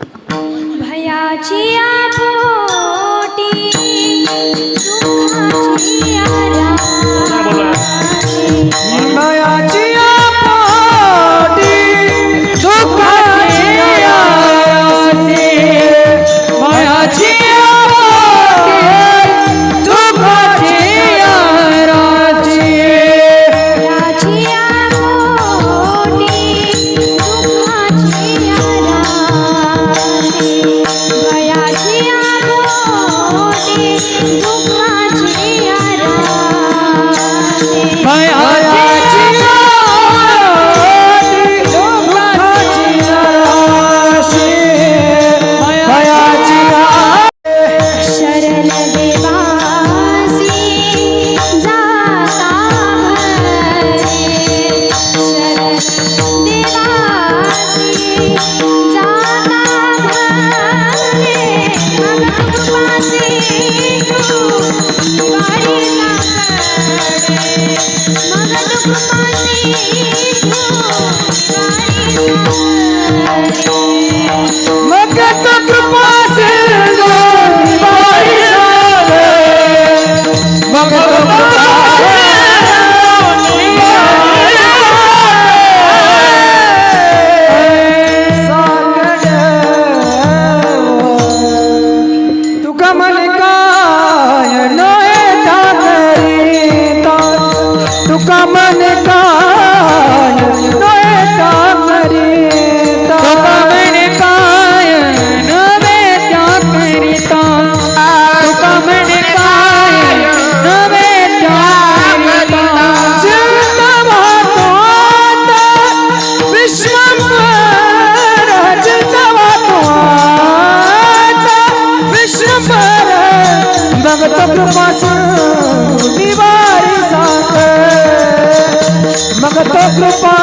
भयाची आपोटी दुखाची Oh কান নয় কামরে কামর কান নবে চাকরিতা কামর কান নবে চাকরিতা জিন্দবাত বিশ্বম জিন্দবাত বিশ্বম ভগত কৃপা कतो कृपा